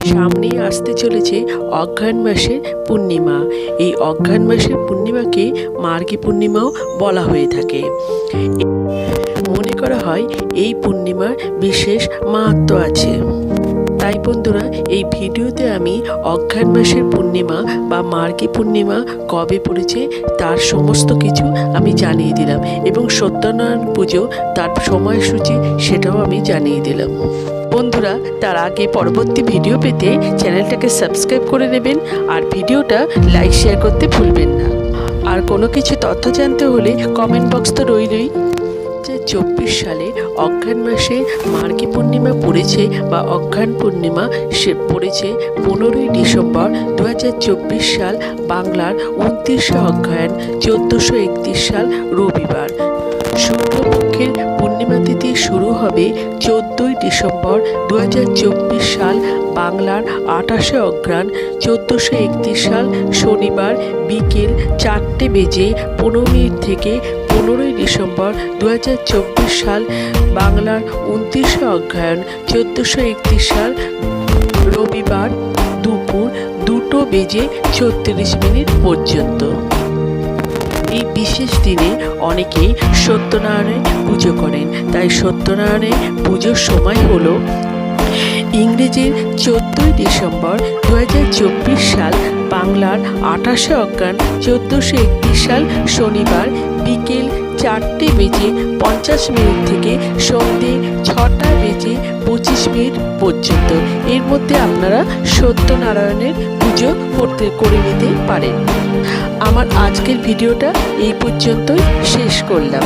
সামনেই আসতে চলেছে অঘ্রাণ মাসের পূর্ণিমা। এই অঘ্রাণ মাসের পূর্ণিমাকে মার্গী পূর্ণিমাও বলা হয়ে থাকে। মনে করা হয় এই পূর্ণিমার বিশেষ মাহাত্ম আছে। তাই বন্ধুরা, এই ভিডিওতে আমি অঘ্রাণ মাসের পূর্ণিমা বা মার্গী পূর্ণিমা কবে পড়েছে তার সমস্ত কিছু আমি জানিয়ে দিলাম এবং সত্যনারায়ণ পুজো তার সময়সূচি সেটাও আমি জানিয়ে দিলাম। বন্ধুরা, তার আগে পরবর্তী ভিডিও পেতে চ্যানেলটাকে সাবস্ক্রাইব করে নেবেন আর ভিডিওটা লাইক, শেয়ার করতে ভুলবেন না। আর কোনো কিছু তথ্য জানতে হলে কমেন্ট বক্স তো রইলই। চব্বিশ সালে অজ্ঞান মাসে মার্গী পূর্ণিমা পড়েছে বা অজ্ঞান পূর্ণিমা সে পড়েছে পনেরোই ডিসেম্বর দু হাজার চব্বিশ সাল বাংলার উনত্রিশে অজ্ঞায়ন চোদ্দোশো একত্রিশ সাল রবিবার। তিথি শুরু হবে চোদ্দোই ডিসেম্বর দু হাজার চব্বিশ সাল বাংলার আঠাশে অগ্রাণ চোদ্দোশো একত্রিশ সাল শনিবার বিকেল চারটে বেজে পনেরো মিনিট থেকে পনেরোই ডিসেম্বর দু হাজার চব্বিশ সাল বাংলার উনত্রিশে অগ্রায়ণ চোদ্দোশো একত্রিশ সাল রবিবার দুপুর দুটো বেজে ছত্রিশ মিনিট পর্যন্ত। এই বিশেষ দিনে অনেকেই সত্যনারায়ণের পুজো করেন। তাই সত্যনারায়ণের পুজোর সময় হল ইংরেজির চোদ্দই ডিসেম্বর দু হাজার চব্বিশ সাল, বাংলার আঠাশে অজ্ঞান, চোদ্দোশো একত্রিশ সাল শনিবার বিকেল চারটে বেজে পঞ্চাশ মিনিট থেকে সন্ধে পর্যন্ত। এর মধ্যে আপনারা সত্যনারায়ণের পুজো করতে, করে নিতে পারেন। আমার আজকের ভিডিওটা এই পর্যন্তই শেষ করলাম।